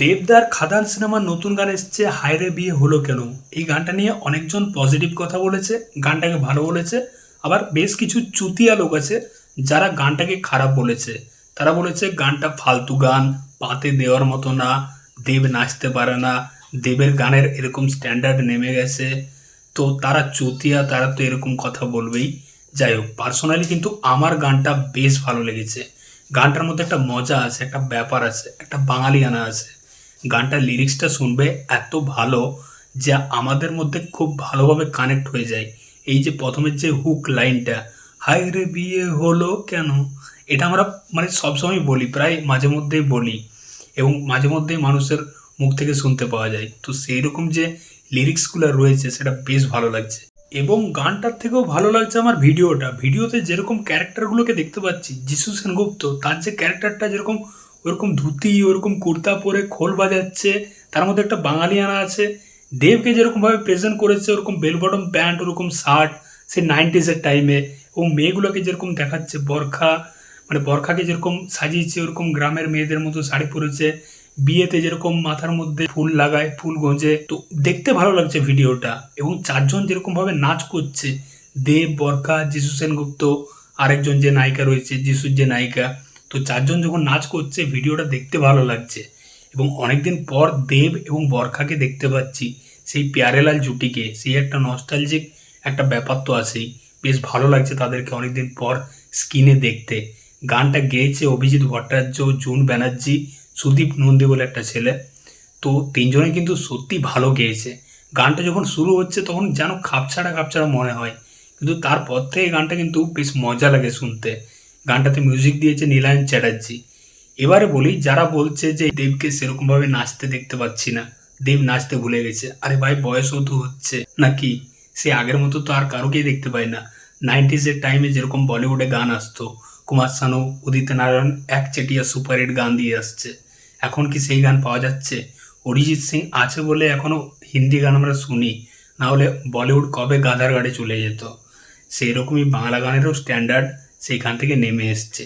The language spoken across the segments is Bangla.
দেবদার খাদান সিনেমার নতুন গান এসছে হায়রে বিয়ে হলো কেন? এই গানটা নিয়ে অনেকজন পজিটিভ কথা বলেছে, গানটাকে ভালো বলেছে, আবার বেশ কিছু চুতিয়া লোক আছে যারা গানটাকে খারাপ বলেছে। তারা বলেছে, গানটা ফালতু গান, পাতে দেওয়ার মতো না, দেব নাচতে পারে না, দেবের গানের এরকম স্ট্যান্ডার্ড নেমে গেছে। তো তারা চুতিয়া, তারা তো এরকম কথা বলবেই। যাই হোক পার্সোনালি কিন্তু আমার গানটা বেশ ভালো লেগেছে। গানটার মধ্যে একটা মজা আছে, একটা ব্যাপার আছে, একটা বাঙালিয়ানা আছে। গানটার লিরিক্সটা শুনবে এত ভালো যে আমাদের মধ্যে খুব ভালোভাবে কানেক্ট হয়ে যায়। এই যে প্রথমের যে হুক লাইনটা হাই রে বিয়ে হলো কেন? এটা আমরা মানে সবসময় বলি, প্রায় মাঝে মধ্যেই বলি এবং মাঝে মধ্যেই মানুষের মুখ থেকে শুনতে পাওয়া যায়। তো সেই রকম যে লিরিক্সগুলো রয়েছে, সেটা বেশ ভালো লাগছে। এবং গানটার থেকেও ভালো লাগছে আমার ভিডিওটা। ভিডিওতে যেরকম ক্যারেক্টারগুলোকে দেখতে পাচ্ছি, যিশু সেনগুপ্ত, তার যে ক্যারেক্টারটা যেরকম ওরকম ধুতি, ওরকম কুর্তা পরে খোল বাজাচ্ছে, তার মধ্যে একটা বাঙালিয়ানা আছে। দেবকে যেরকমভাবে প্রেজেন্ট করেছে, ওরকম বেল বটম প্যান্ট ওরকম শার্ট সে নাইনটিসের টাইমে এবং মেয়েগুলোকে যেরকম দেখাচ্ছে, বরখা মানে বরখাকে যেরকম সাজিয়েছে, ওরকম গ্রামের মেয়েদের মতো শাড়ি পরেছে। বিয়েতে যেরকম মাথার মধ্যে ফুল লাগায়, ফুল গোঁজে। তো দেখতে ভালো লাগছে ভিডিওটা। এবং চারজন যেরকমভাবে নাচ করছে, দেব, বরখা, যিশু সেনগুপ্ত, আরেকজন যে নায়িকা রয়েছে, যিশুর যে নায়িকা। তো চারজন যখন নাচ করছে, ভিডিওটা দেখতে ভালো লাগছে। এবং অনেকদিন পর দেব এবং বরখাকে দেখতে পাচ্ছি, সেই প্যারেলাল জুটিকে। সেই একটা নস্টালজিক একটা ব্যাপার তো আছেই। বেশ ভালো লাগছে তাদেরকে অনেকদিন পর স্ক্রিনে দেখতে। গানটা গেয়েছে অভিজিৎ ভট্টাচার্য, জুন ব্যানার্জি, সুদীপ নন্দী বলে একটা ছেলে। তো তিনজনে কিন্তু সত্যি ভালো গেয়েছে। গানটা যখন শুরু হচ্ছে তখন যেন খাপছাড়া খাপছাড়া মনে হয়। কিন্তু তারপর থেকে গানটা কিন্তু বেশ মজা লাগে শুনতে। গানটাতে মিউজিক দিয়েছে নীলায়ন চ্যাটার্জি। এবারে বলি, যারা বলছে যে দেবকে সেরকমভাবে নাচতে দেখতে পাচ্ছি না, দেব নাচতে ভুলে গেছে। আরে ভাই বয়সও তো হচ্ছে নাকি? সে আগের মতো তো আর কারোকেই দেখতে পাই না। নাইনটিজের টাইমে যেরকম বলিউডে গান আসতো, কুমার শানু, উদিত নারায়ণ এক চেটিয়া সুপারহিট গান দিয়ে আসছে। এখন কি সেই গান পাওয়া যাচ্ছে? অরিজিৎ সিং আছে বলে এখনও হিন্দি গান আমরা শুনি না হলে বলিউড কবে গাধার গাড়ি চলে যেত? সেই রকমই বাংলা গানেরও স্ট্যান্ডার্ড সেইখান থেকে নেমে এসছে।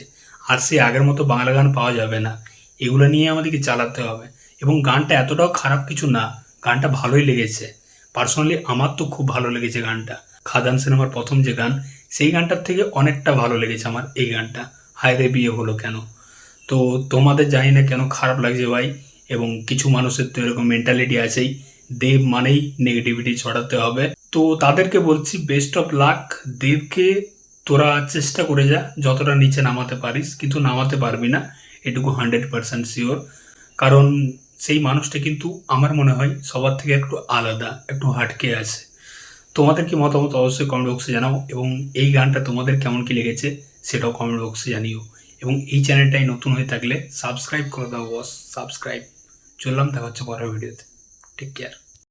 আর সেই আগের মতো বাংলা গান পাওয়া যাবে না। এগুলো নিয়ে আমাদেরকে চালাতে হবে। এবং গানটা এতটাও খারাপ কিছু না, গানটা ভালোই লেগেছে। পার্সোনালি আমার তো খুব ভালো লেগেছে গানটা। খাদান সিনেমার প্রথম যে গান, সেই গানটার থেকে অনেকটা ভালো লেগেছে আমার এই গানটা। হায় রে বিয়ে হলো কেন? তো তোমাদের জানি না কেন খারাপ লাগছে ভাই। এবং কিছু মানুষের তো এরকম মেন্টালিটি আছেই। দেব মানেই নেগেটিভিটি ছড়াতে হবে। তো তাদেরকে বলছি বেস্ট অফ লাক দেবকে তোরা চেষ্টা করে যা, যতটা নিচে নামাতে পারিস, কিন্তু নামাতে পারবি না, এটুকু হান্ড্রেড পার্সেন্ট শিওর। কারণ সেই মানুষটা কিন্তু আমার মনে হয় সবার থেকে একটু আলাদা, একটু হাটকে আছে। তোমাদের কি মতামত অবশ্যই কমেন্ট বক্সে জানাও, এবং এই গানটা তোমাদের কেমন কি লেগেছে সেটাও কমেন্ট বক্সে জানিও। এবং এই চ্যানেলটাই নতুন হয়ে থাকলে সাবস্ক্রাইব করে দাও বস সাবস্ক্রাইব চললাম, দেখা হচ্ছে পরের ভিডিওতে টেক কেয়ার